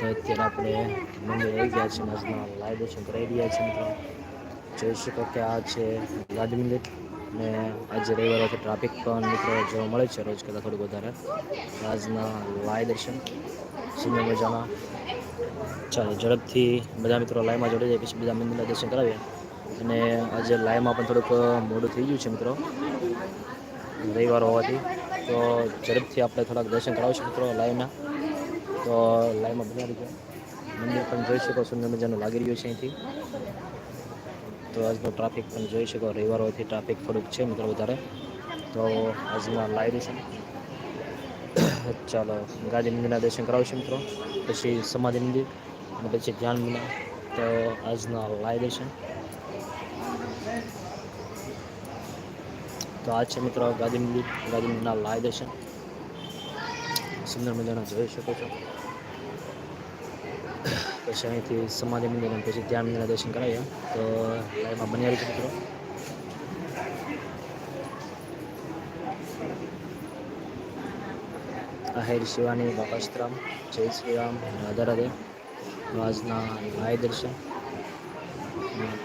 તો અત્યારે આપણે મંદિર આવી ગયા છે, આજના લાઈવ દર્શન કરાવી રહ્યા છીએ મિત્રો. જોઈ શકો કે આ છે ગાંધી મંદિર ને આજે રવિવારે ટ્રાફિક પણ મિત્રો જોવા મળે છે, રોજ કરતાં થોડુંક વધારે. આજના લાઈવ દર્શન સુંદર મજાના ચાલો, ઝડપથી બધા મિત્રો લાઈવમાં જોડી જાય, પછી બધા મંદિરના દર્શન કરાવીએ. અને આજે લાઈવમાં પણ થોડુંક મોડું થઈ ગયું છે મિત્રો, રવિવાર હોવાથી. તો ઝડપથી આપણે થોડાક દર્શન કરાવીશું મિત્રો લાઈવના તો લાઈવમાં બનાવી રહીજો મંદિર પણ જોઈ શકો સુંદર મજાનું લાગી રહ્યું છે અહીંથી. તો આજનો ટ્રાફિક પણ જોઈ શકો રવિવાર હોયથી ટ્રાફિક થોડુંક છે મિત્રો વધારે. તો આજના લાવી દર્શન ચાલો, ગાંધી મંદિરના દર્શન કરાવશું મિત્રો. પછી સમાધિ મંદિર, અને પછી ધ્યાન મંદિર. તો આજના લાઈવ દર્શન તો આ છે મિત્રો ગાંધી મંદિર, ગાંધી મંદિરના લાઈ દર્શન સુંદર મજાનો જોઈ શકો છો. પછી અહીંથી સમાધિ મંદિર અને પછી ધ્યાન મંદિરના દર્શન કરાવીએ. તો લાઈવમાં બન્યા રહીશું મિત્રો. આહિર શિવાની બાપાસ્તરામ જય શ્રી રામ રાધા રાધે. આજના લાય દર્શન.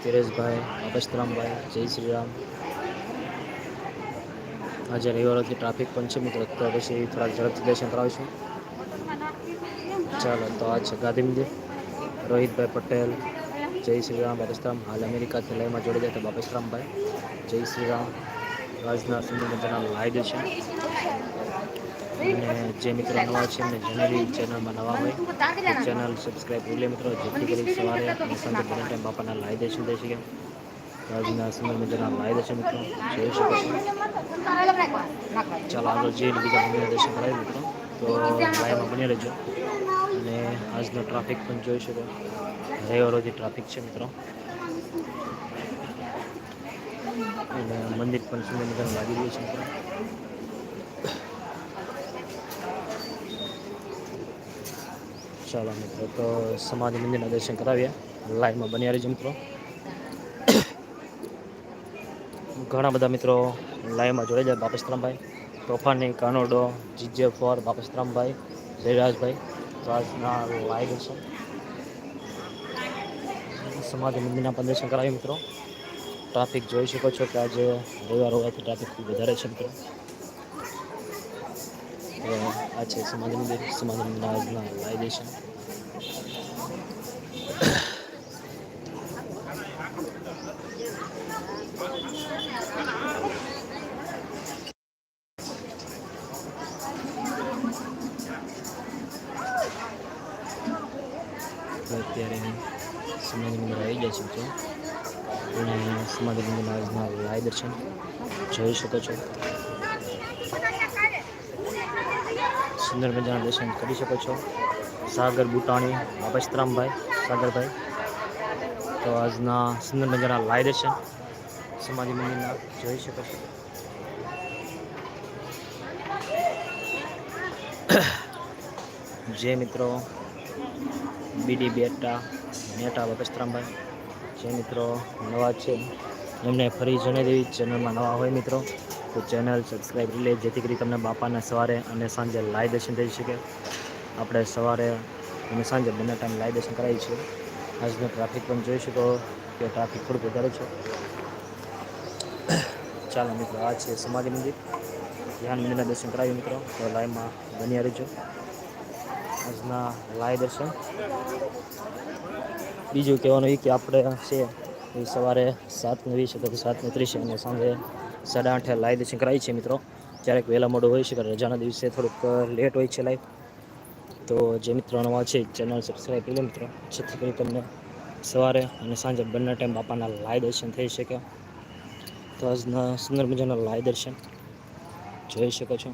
તિરેશભાઈ બાપસ્તરામભાઈ જય શ્રી રામ આજે રવિવારથી ટ્રાફિક પણ છે મિત્રો. તો પછી થોડાક ઝડપથી દર્શન કરાવીશું. ચાલો, તો આ છે ગાંધી મંદિર. રોહિતભાઈ પટેલ, જય શ્રી રામ બાપસ્તરામ હાલ અમેરિકાથી લયમાં જોડી જાય તો બાપસ્તરામભાઈ જય શ્રી રામ. આજના સુંદર મજાના લાઈવ દર્શન અને જે મિત્રો નવા છે એમને જનરલી ચેનલમાં નવા હોય, તો ચેનલ સબસ્ક્રાઈબ કરી લે મિત્રો. જેથી કરી સવારે અને સાંજે બંને ટાઈમ બાપાના લાઈવ દર્શન થઈ શકે. આજના સુંદર મજાના લાઈવ દર્શન મિત્રો. જોઈ શકો છો ચાલો આગળ જઈને બીજા મંદિરના દર્શન કરાવી મિત્રો. તો લાઈવમાં બની રહેજો. અને આજનો ટ્રાફિક પણ જોઈ શકો. રવિવારોથી ટ્રાફિક છે મિત્રો. અને મંદિર પણ સુંદર મજાનું લાગી રહ્યું છે મિત્રો. ચાલો મિત્રો, તો સમાધિ મંદિરના દર્શન કરાવીએ. લાઈવમાં બન્યા રહેજો મિત્રો. ઘણા બધા મિત્રો લાઈવમાં જોડાઈ જાય બાપસ્તરામભાઈ તોફાની, કાનોડો, જીજે ફોર બાપસ્તરામભાઈ જયરાજભાઈ. તો આજના લાઈવ છે. સમાજ મંદિરના પણ કરાવી મિત્રો. ટ્રાફિક જોઈ શકો છો કે આજે રવિવાર હોવાથી ટ્રાફિક ખૂબ વધારે છે મિત્રો. આ છે સમાજ મંદિર. સમાજ મંદિરના આજના લાઈવ દર્શન અત્યારે સમાધિ મંદિર આવી ગયા છે મિત્રો. અને સમાધિ મંદિરના આજના લાઈવ દર્શન જોઈ શકો છો. સુંદર મજાના દર્શન કરી શકો છો. સાગર બુટાણી, બાપસ્તરામભાઈ, સાગરભાઈ. તો આજના સુંદર મજાના લાઈવ દર્શન સમાધિ મંદિરના જોઈ શકો છો. જે મિત્રો બીડી બેટા, નેટા બાપસ્તરામભાઈ જે મિત્રો નવા છે, એમને ફરી જણાવી દેવી ચેનલમાં નવા હોય મિત્રો, તો ચેનલ સબસ્ક્રાઈબ કરી લે જેથી કરી તમને બાપાને સવારે અને સાંજે લાઈવ દર્શન થઈ શકે. આપણે સવારે અને સાંજે બંને ટાઈમ લાઈવ દર્શન કરાવીએ છીએ. આજનો ટ્રાફિક પણ જોઈ શકો કે ટ્રાફિક થોડુંક વધારે છે. ચાલો મિત્રો, આ છે સમાધિ મંદિર. ધ્યાન મંદિરના દર્શન કરાવીએ મિત્રો, તો લાઈવમાં બન્યા રહેજો. આજના લાઈવ દર્શન. બીજું કહેવાનું એ કે આપણે છે, એ સવારે સાતને વીસ અથવા સાતને ત્રીસે અને સાંજે સાડા આઠે લાઈવ દર્શન કરાય છે મિત્રો. ક્યારેક વહેલા મોડું હોય છે કે રજાના દિવસે થોડુંક લેટ હોય છે લાઈવ તો જે મિત્રો નવા છે ચેનલ સબસ્ક્રાઈબ કરી લો મિત્રો. જેથી કરી તમને સવારે અને સાંજે બંને ટાઈમ બાપાના લાઈવ દર્શન થઈ શકે. તો આજના સુંદર મજાના લાઈવ દર્શન જોઈ શકો છો.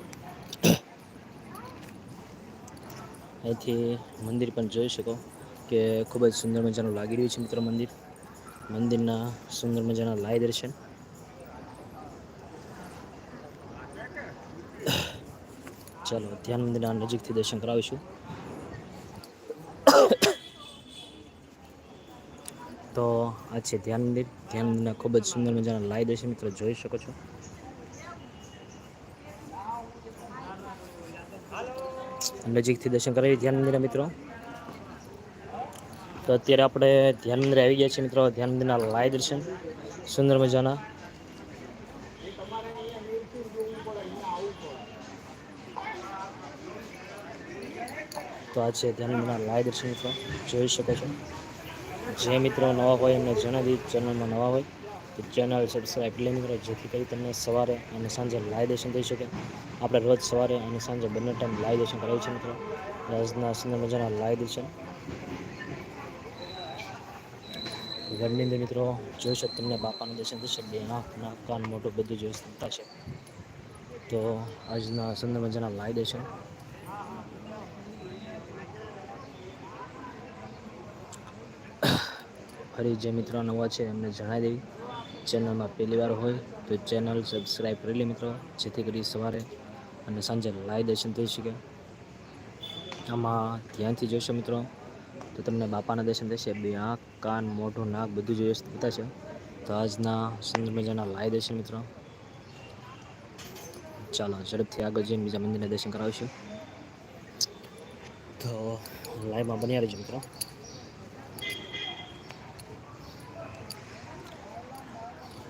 અહીંથી મંદિર પણ જોઈ શકો કે ખૂબ જ સુંદર મજાનું લાગી રહ્યું છે મિત્રો મંદિર. મંદિરના સુંદર મજાના લાય દર્શન. ચાલો, ધ્યાન મંદિરના નજીકથી દર્શન કરાવીશું. તો આ છે ધ્યાન મંદિર. ધ્યાન મંદિરના ખૂબ જ સુંદર મજાના લાય દર્શન મિત્રો જોઈ શકો છો. નજીકથી દર્શન કરાવી ધ્યાન મંદિરના મિત્રો. તો અત્યારે આપણે ધ્યાન મંદિર આવી ગયા છીએ મિત્રો. ધ્યાન મંદિરના લાય દર્શન. સુંદર મજાના. તો આ છે ધ્યાન લાય દર્શન મિત્રો. જોઈ શકો છો. જે મિત્રો નવા હોય એમને જણાવી ચેનલમાં નવા હોય. ચેનલ સબસ્ક્રાઈબ એટલે મિત્રો જેથી કરી તમને સવારે અને સાંજે લાઈવ દર્શન થઈ શકે. આપણે રોજ સવારે અને સાંજે બંને ટાઈમ લાઈવ દર્શન કરાવીએ છીએ મિત્રો. રાજના સુંદર મજાના લાઈવ દર્શન ઘરની અંદર, મિત્રો જોઈશો તમને બાપાનું દર્શન થશે, બે આંખ, નાક, કાન મોટું બધું જોઈ શકતા છે. તો આજના સુંદર મજાના લાઈવ દર્શન ફરી જે મિત્રો નવા છે, એમને જણાવી દેવી. ચેનલમાં પહેલી વાર હોય તો ચેનલ સબસ્ક્રાઈબ કરી લે મિત્રો. જેથી કરી સવારે અને સાંજે લાઈવ દર્શન થઈ શકે. આમાં ધ્યાનથી જોશો મિત્રો, તો તમને બાપાના દર્શન થશે. બે આંખ, કાન, મોઢું, નાક બધું જોઈ બતાશે તો આજના સુંદર મજાના લાઈવ દર્શન મિત્રો. ચાલો, ઝડપથી આગળ જઈને બીજા મંદિરના દર્શન કરાવીશું. તો લાઈવમાં બન્યા રહેજો મિત્રો.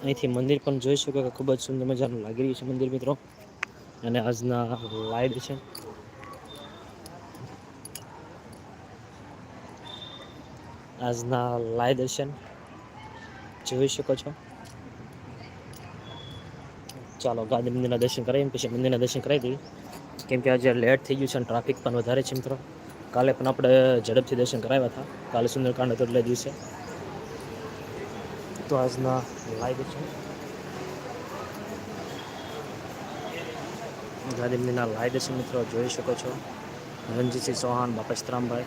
અહીંથી મંદિર પણ જોઈ શકો કે ખૂબ જ સુંદર મજાનું લાગી રહ્યું છે મંદિર મિત્રો. અને આજના લાઈવ છે. આજના લાય દર્શન જોઈ શકો છો. ચાલો ગાંધી મંદિરના દર્શન કરાવીએ પછી મંદિરના દર્શન કરાવી દઈએ. કેમ કે આજે લેટ થઈ ગયું છે અને ટ્રાફિક પણ વધારે છે મિત્રો. કાલે પણ આપણે ઝડપથી દર્શન કરાવ્યા હતા. કાલે સુંદરકાંડ હતો એટલે દિવસે. તો આજના લાઈવ છે. ગાંધીમંદિરના લાઈવ છે મિત્રો, જોઈ શકો છો. રણજીતસિંહ ચૌહાણ બાપસ્તરામભાઈ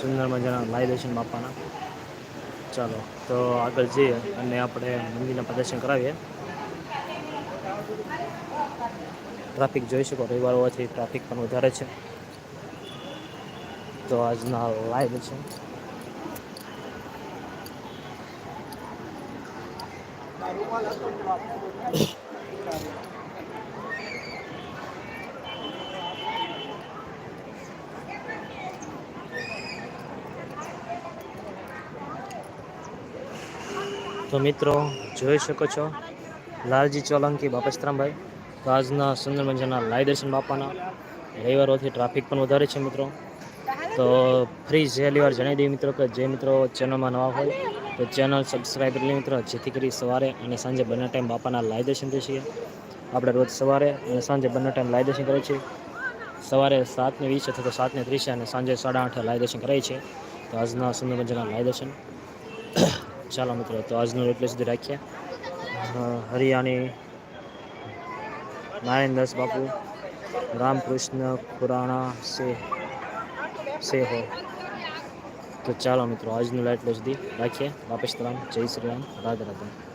સુંદર મજાના લાઈવ દર્શન બાપાના. ચાલો, તો આગળ જઈએ અને આપણે મંદિરના પ્રદર્શન કરાવીએ. ટ્રાફિક જોઈ શકો, રવિવાર હોવાથી ટ્રાફિક પણ વધારે છે. તો આજના લાઈવ છે. તો મિત્રો, જોઈ શકો છો, લાલજી ચોલંકી બાપસ્ત્રામભાઈ તો આજના સુંદર મજાના લાય દર્શન બાપાના. રવિવારોથી ટ્રાફિક પણ વધારે છે મિત્રો. તો ફ્રી છેલ્લી વાર જણાવી દઈએ મિત્રો કે જે મિત્રો ચેનલમાં નવા હોય, તો ચેનલ સબસ્ક્રાઈબ કરી મિત્રો. જેથી કરી સવારે અને સાંજે બંને ટાઈમ બાપાના લાઈ દર્શન થઈ છીએ. આપણે રોજ સવારે અને સાંજે બંને ટાઈમ લાઈ દર્શન કરીએ છીએ. સવારે સાતને વીસ અથવા તો સાતને ત્રીસે અને સાંજે સાડા આઠે લાઈ દર્શન કરાય છે તો આજના સુંદર મજાના લાઈ દર્શન. ચાલો મિત્રો, તો આજનું એટલે સુધી રાખીએ. હરિયાણી નારાયણદાસ બાપુ, રામકૃષ્ણ ખુરાણા સે સે હો. તો ચાલો મિત્રો, આજનું લાઈટ સુધી રાખીએ. વાપસ રામ જય શ્રી રામ. રાધે રાધે.